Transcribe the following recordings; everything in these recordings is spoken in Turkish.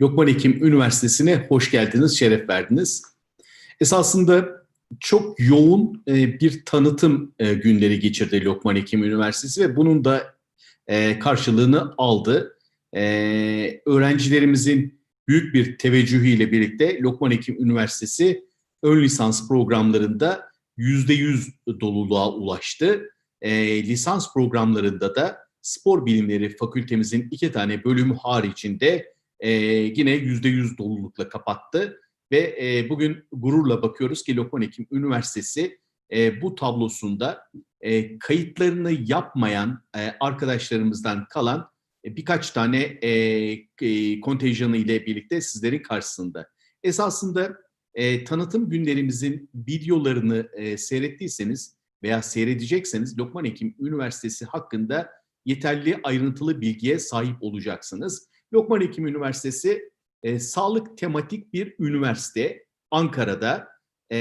Lokman Hekim Üniversitesi'ne hoş geldiniz, şeref verdiniz. Esasında çok yoğun e, bir tanıtım e, günleri geçirdi Lokman Hekim Üniversitesi ve bunun da e, karşılığını aldı. Öğrencilerimizin büyük bir teveccühüyle birlikte Lokman Hekim Üniversitesi ön lisans programlarında %100 doluluğa ulaştı. Lisans programlarında da spor bilimleri fakültemizin iki tane bölümü haricinde e, yine yüzde yüz dolulukla kapattı ve e, bugün gururla bakıyoruz ki Lokman Hekim Üniversitesi e, bu tablosunda e, kayıtlarını yapmayan e, arkadaşlarımızdan kalan e, birkaç tane e, e, kontenjanı ile birlikte sizlerin karşısında. Esasında e, tanıtım günlerimizin videolarını e, seyrettiyseniz veya seyredecekseniz Lokman Hekim Üniversitesi hakkında yeterli ayrıntılı bilgiye sahip olacaksınız. Lokman Hekim Üniversitesi e, sağlık tematik bir üniversite Ankara'da e,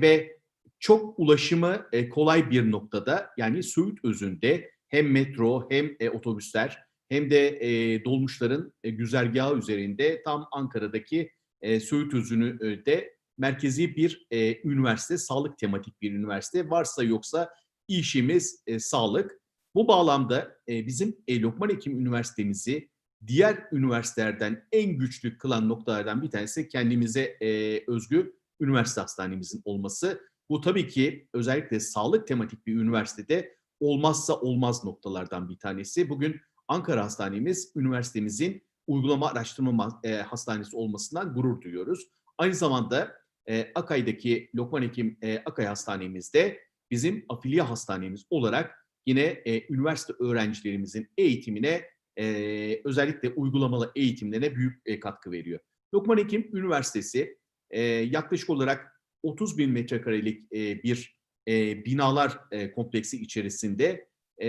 ve çok ulaşımı e, kolay bir noktada yani Söğüt özünde hem metro hem e, otobüsler hem de e, dolmuşların e, güzergahı üzerinde tam Ankara'daki e, Söğüt özünü e, de merkezi bir e, üniversite, sağlık tematik bir üniversite. Varsa yoksa işimiz e, sağlık. Bu bağlamda e, bizim e, Lokman Hekim Üniversitemizi diğer üniversitelerden en güçlü kılan noktalardan bir tanesi kendimize e, özgü üniversite hastanemizin olması. Bu tabii ki özellikle sağlık tematik bir üniversitede olmazsa olmaz noktalardan bir tanesi. Bugün Ankara Hastanemiz üniversitemizin uygulama araştırma e, hastanesi olmasından gurur duyuyoruz. Aynı zamanda e, Akay'daki Lokman Hekim e, Akay Hastanemizde bizim afiliye hastanemiz olarak yine e, üniversite öğrencilerimizin eğitimine e, özellikle uygulamalı eğitimlerine büyük e, katkı veriyor. Lokman Hekim Üniversitesi e, yaklaşık olarak 30 bin metrekarelik e, bir e, binalar e, kompleksi içerisinde e,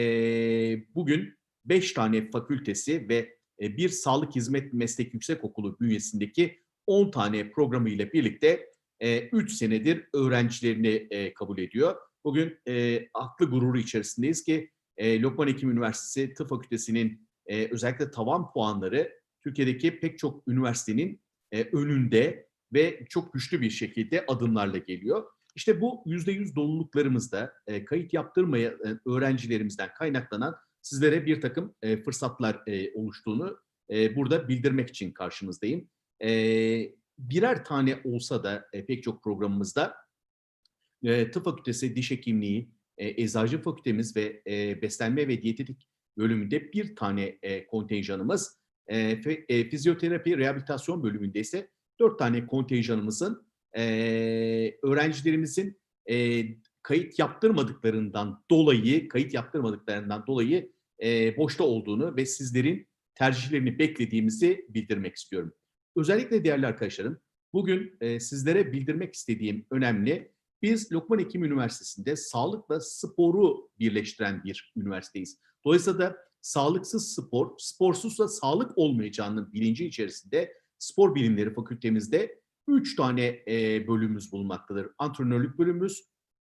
bugün 5 tane fakültesi ve e, bir sağlık hizmet meslek yüksekokulu bünyesindeki 10 tane programı ile birlikte e, 3 senedir öğrencilerini e, kabul ediyor. Bugün e, haklı gururu içerisindeyiz ki e, Lokman Hekim Üniversitesi Tıp Fakültesi'nin e, özellikle tavan puanları Türkiye'deki pek çok üniversitenin e, önünde ve çok güçlü bir şekilde adımlarla geliyor. İşte bu yüzde yüz doluluklarımızda e, kayıt yaptırmayan e, öğrencilerimizden kaynaklanan sizlere bir takım e, fırsatlar e, oluştuğunu e, burada bildirmek için karşınızdayım. E, birer tane olsa da e, pek çok programımızda e, tıp fakültesi, diş hekimliği, e, eczacı fakültemiz ve e, beslenme ve diyetetik bölümünde bir tane e, kontenjanımız, e, fe, e, fizyoterapi rehabilitasyon bölümünde ise dört tane kontenjanımızın e, öğrencilerimizin e, kayıt yaptırmadıklarından dolayı, kayıt yaptırmadıklarından dolayı e, boşta olduğunu ve sizlerin tercihlerini beklediğimizi bildirmek istiyorum. Özellikle değerli arkadaşlarım, bugün e, sizlere bildirmek istediğim önemli, biz Lokman Hekim Üniversitesi'nde sağlıkla sporu birleştiren bir üniversiteyiz. Dolayısıyla da sağlıksız spor, sporsuzsa sağlık olmayacağının bilinci içerisinde spor bilimleri fakültemizde üç tane e, bölümümüz bulunmaktadır. Antrenörlük bölümümüz,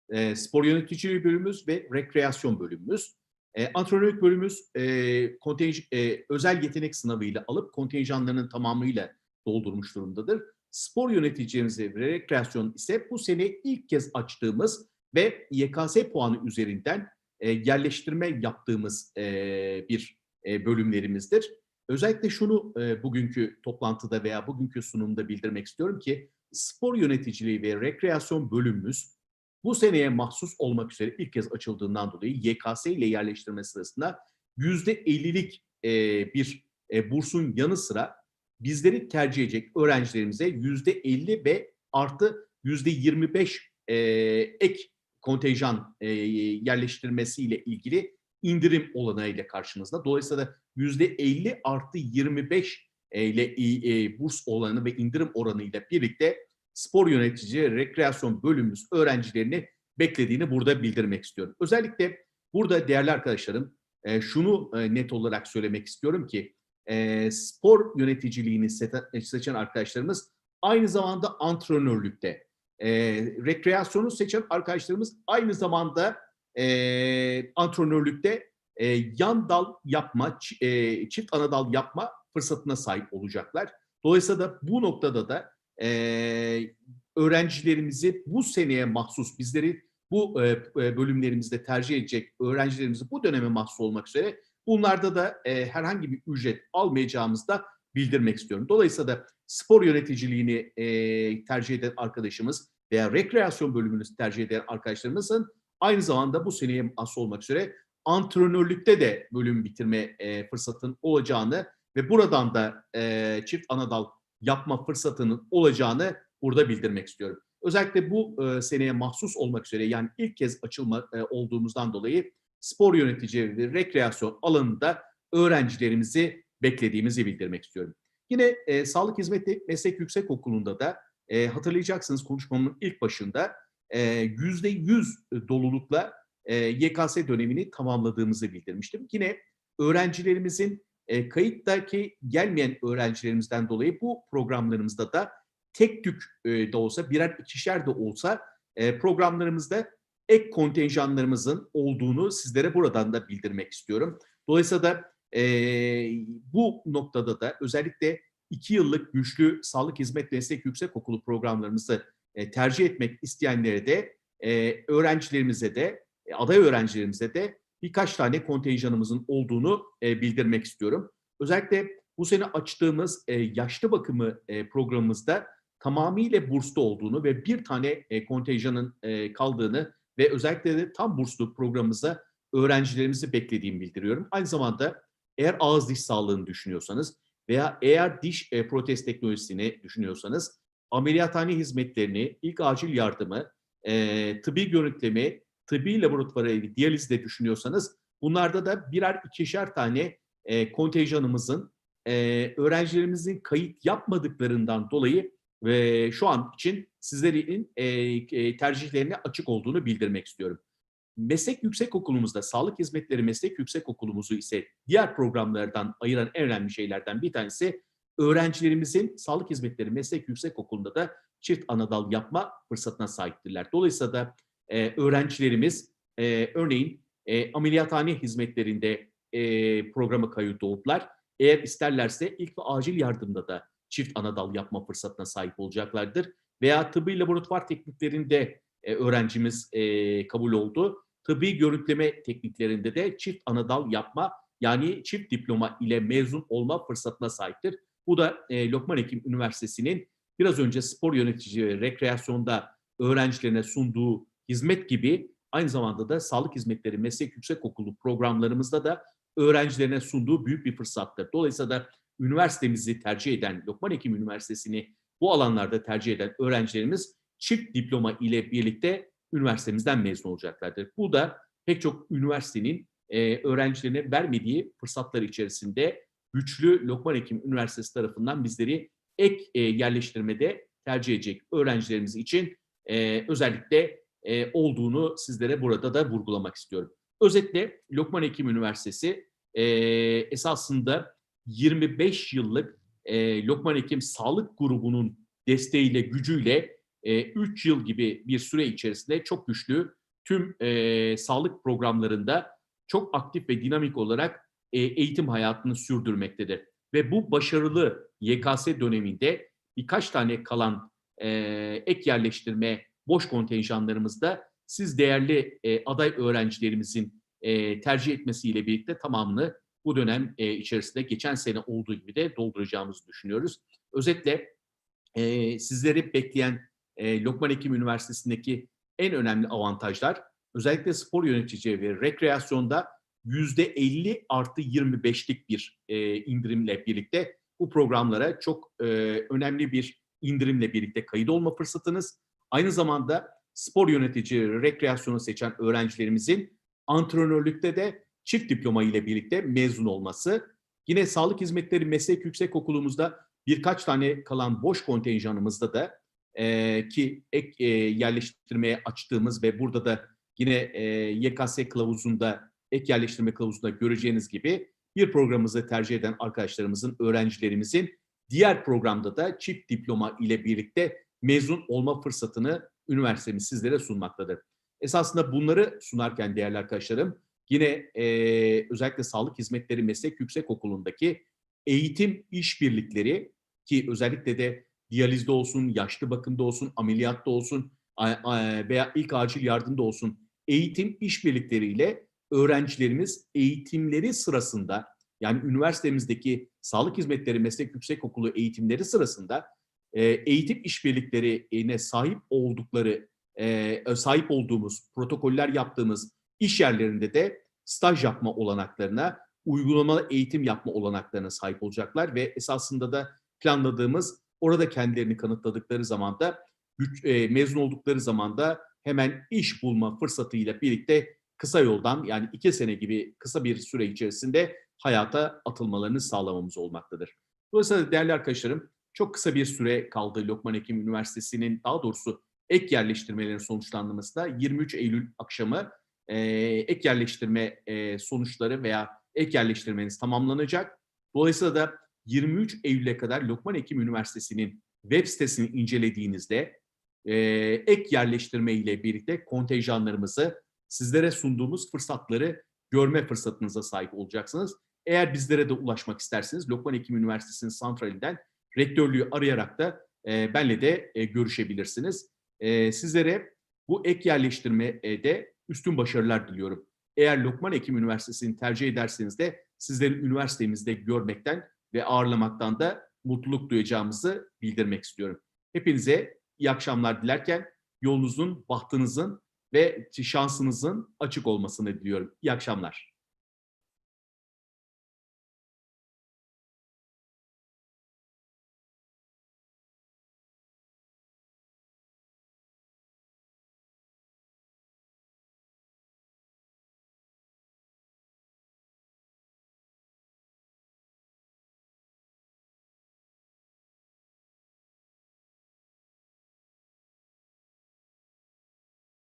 e, spor yöneticiliği bölümümüz ve rekreasyon bölümümüz. E, antrenörlük bölümümüz e, kontenj, e, özel yetenek sınavıyla alıp kontenjanlarının tamamıyla doldurmuş durumdadır. Spor yöneticimizi ve rekreasyon ise bu sene ilk kez açtığımız ve YKS puanı üzerinden e, yerleştirme yaptığımız e, bir e, bölümlerimizdir. Özellikle şunu e, bugünkü toplantıda veya bugünkü sunumda bildirmek istiyorum ki spor yöneticiliği ve rekreasyon bölümümüz bu seneye mahsus olmak üzere ilk kez açıldığından dolayı YKS ile yerleştirme sırasında %50'lik e, bir e, bursun yanı sıra bizleri tercih edecek öğrencilerimize %50 ve artı %25 e, ek kontenjan e, yerleştirmesiyle ilgili indirim olanağıyla karşınızda. Dolayısıyla yüzde 50 artı 25 ile e, burs olanı ve indirim oranı ile birlikte spor yönetici, rekreasyon bölümümüz öğrencilerini beklediğini burada bildirmek istiyorum. Özellikle burada değerli arkadaşlarım e, şunu e, net olarak söylemek istiyorum ki e, spor yöneticiliğini seçen arkadaşlarımız aynı zamanda antrenörlükte e, rekreasyonu seçen arkadaşlarımız aynı zamanda e, antrenörlükte e, yan dal yapma, e, çift ana dal yapma fırsatına sahip olacaklar. Dolayısıyla da bu noktada da e, öğrencilerimizi bu seneye mahsus bizleri bu e, bölümlerimizde tercih edecek öğrencilerimizi bu döneme mahsus olmak üzere bunlarda da e, herhangi bir ücret almayacağımızı da bildirmek istiyorum. Dolayısıyla da spor yöneticiliğini e, tercih eden arkadaşımız veya rekreasyon bölümünü tercih eden arkadaşlarımızın aynı zamanda bu seneye mahsus olmak üzere antrenörlükte de bölüm bitirme e, fırsatın olacağını ve buradan da e, çift anadal yapma fırsatının olacağını burada bildirmek istiyorum. Özellikle bu e, seneye mahsus olmak üzere yani ilk kez açılma e, olduğumuzdan dolayı spor yöneticileri rekreasyon alanında öğrencilerimizi beklediğimizi bildirmek istiyorum. Yine e, Sağlık Hizmeti Meslek Yüksek Okulu'nda da e, hatırlayacaksınız konuşmamın ilk başında yüzde yüz dolulukla e, YKS dönemini tamamladığımızı bildirmiştim. Yine öğrencilerimizin e, kayıttaki gelmeyen öğrencilerimizden dolayı bu programlarımızda da tek tük e, de olsa birer ikişer de olsa e, programlarımızda ek kontenjanlarımızın olduğunu sizlere buradan da bildirmek istiyorum. Dolayısıyla da e, bu noktada da özellikle iki yıllık güçlü sağlık hizmet meslek yüksek okulu programlarımızı e, tercih etmek isteyenlere de e, öğrencilerimize de e, aday öğrencilerimize de birkaç tane kontenjanımızın olduğunu e, bildirmek istiyorum. Özellikle bu sene açtığımız e, yaşlı bakımı e, programımızda tamamıyla burslu olduğunu ve bir tane e, kontenjanın e, kaldığını ve özellikle de tam burslu programımıza öğrencilerimizi beklediğimi bildiriyorum. Aynı zamanda eğer ağız diş sağlığını düşünüyorsanız veya eğer diş e, protez teknolojisini düşünüyorsanız ameliyathane hizmetlerini, ilk acil yardımı, e, tıbbi görüntüleme, tıbbi laboratuvarı diyalizde düşünüyorsanız bunlarda da birer ikişer tane e, kontenjanımızın e, öğrencilerimizin kayıt yapmadıklarından dolayı ve şu an için sizlerin e, e, tercihlerine açık olduğunu bildirmek istiyorum. Meslek yüksek okulumuzda Sağlık Hizmetleri Meslek Yüksek Okulumuzu ise diğer programlardan ayıran en önemli şeylerden bir tanesi öğrencilerimizin Sağlık Hizmetleri Meslek Yüksek Okulu'nda da çift anadal yapma fırsatına sahiptirler. Dolayısıyla da e, öğrencilerimiz e, örneğin e, ameliyathane hizmetlerinde e, programa kayıt oldular. Eğer isterlerse ilk ve acil yardımda da çift anadal yapma fırsatına sahip olacaklardır. Veya tıbbi laboratuvar tekniklerinde e, öğrencimiz e, kabul oldu. Tıbbi görüntüleme tekniklerinde de çift anadal yapma yani çift diploma ile mezun olma fırsatına sahiptir. Bu da e, Lokman Hekim Üniversitesi'nin biraz önce spor yönetici ve rekreasyonda öğrencilerine sunduğu hizmet gibi aynı zamanda da sağlık hizmetleri meslek yüksek okulu programlarımızda da öğrencilerine sunduğu büyük bir fırsattır. Dolayısıyla da üniversitemizi tercih eden, Lokman Hekim Üniversitesi'ni bu alanlarda tercih eden öğrencilerimiz çift diploma ile birlikte üniversitemizden mezun olacaklardır. Bu da pek çok üniversitenin e, öğrencilerine vermediği fırsatlar içerisinde güçlü Lokman Hekim Üniversitesi tarafından bizleri ek e, yerleştirmede tercih edecek öğrencilerimiz için e, özellikle e, olduğunu sizlere burada da vurgulamak istiyorum. Özetle Lokman Hekim Üniversitesi e, esasında 25 yıllık e, Lokman Hekim Sağlık Grubu'nun desteğiyle, gücüyle e, 3 yıl gibi bir süre içerisinde çok güçlü tüm e, sağlık programlarında çok aktif ve dinamik olarak e, eğitim hayatını sürdürmektedir. Ve bu başarılı YKS döneminde birkaç tane kalan e, ek yerleştirme boş kontenjanlarımızda siz değerli e, aday öğrencilerimizin e, tercih etmesiyle birlikte tamamını bu dönem e, içerisinde geçen sene olduğu gibi de dolduracağımızı düşünüyoruz. Özetle e, sizleri bekleyen e, Lokman Hekim Üniversitesi'ndeki en önemli avantajlar özellikle spor yönetici ve rekreasyonda yüzde 50 artı 25'lik bir e, indirimle birlikte bu programlara çok e, önemli bir indirimle birlikte kayıt olma fırsatınız. Aynı zamanda spor yönetici, rekreasyonu seçen öğrencilerimizin antrenörlükte de çift diploma ile birlikte mezun olması. Yine Sağlık Hizmetleri Meslek Yüksek Okulumuzda birkaç tane kalan boş kontenjanımızda da e, ki ek e, yerleştirmeye açtığımız ve burada da yine e, YKS kılavuzunda ek yerleştirme kılavuzunda göreceğiniz gibi bir programımızı tercih eden arkadaşlarımızın, öğrencilerimizin diğer programda da çift diploma ile birlikte mezun olma fırsatını üniversitemiz sizlere sunmaktadır. Esasında bunları sunarken değerli arkadaşlarım yine e, özellikle Sağlık Hizmetleri Meslek Yüksek Okulu'ndaki eğitim işbirlikleri ki özellikle de diyalizde olsun, yaşlı bakımda olsun, ameliyatta olsun veya ilk acil yardımda olsun eğitim işbirlikleriyle öğrencilerimiz eğitimleri sırasında yani üniversitemizdeki sağlık hizmetleri meslek yüksekokulu eğitimleri sırasında e, eğitim işbirliklerine sahip oldukları e, sahip olduğumuz protokoller yaptığımız iş yerlerinde de staj yapma olanaklarına, uygulamalı eğitim yapma olanaklarına sahip olacaklar ve esasında da planladığımız orada kendilerini kanıtladıkları zaman da e, mezun oldukları zaman da hemen iş bulma fırsatıyla birlikte kısa yoldan yani iki sene gibi kısa bir süre içerisinde hayata atılmalarını sağlamamız olmaktadır. Dolayısıyla değerli arkadaşlarım çok kısa bir süre kaldı Lokman Hekim Üniversitesi'nin daha doğrusu ek yerleştirmelerin sonuçlanmasına 23 Eylül akşamı e, ek yerleştirme e, sonuçları veya ek yerleştirmeniz tamamlanacak. Dolayısıyla da 23 Eylül'e kadar Lokman Hekim Üniversitesi'nin web sitesini incelediğinizde e, ek yerleştirme ile birlikte kontenjanlarımızı sizlere sunduğumuz fırsatları görme fırsatınıza sahip olacaksınız. Eğer bizlere de ulaşmak isterseniz Lokman Hekim Üniversitesi'nin santralinden rektörlüğü arayarak da e, benle de e, görüşebilirsiniz. E, sizlere bu ek yerleştirmede üstün başarılar diliyorum. Eğer Lokman Hekim Üniversitesi'ni tercih ederseniz de sizleri üniversitemizde görmekten ve ağırlamaktan da mutluluk duyacağımızı bildirmek istiyorum. Hepinize iyi akşamlar dilerken yolunuzun, bahtınızın ve şansınızın açık olmasını diliyorum. İyi akşamlar.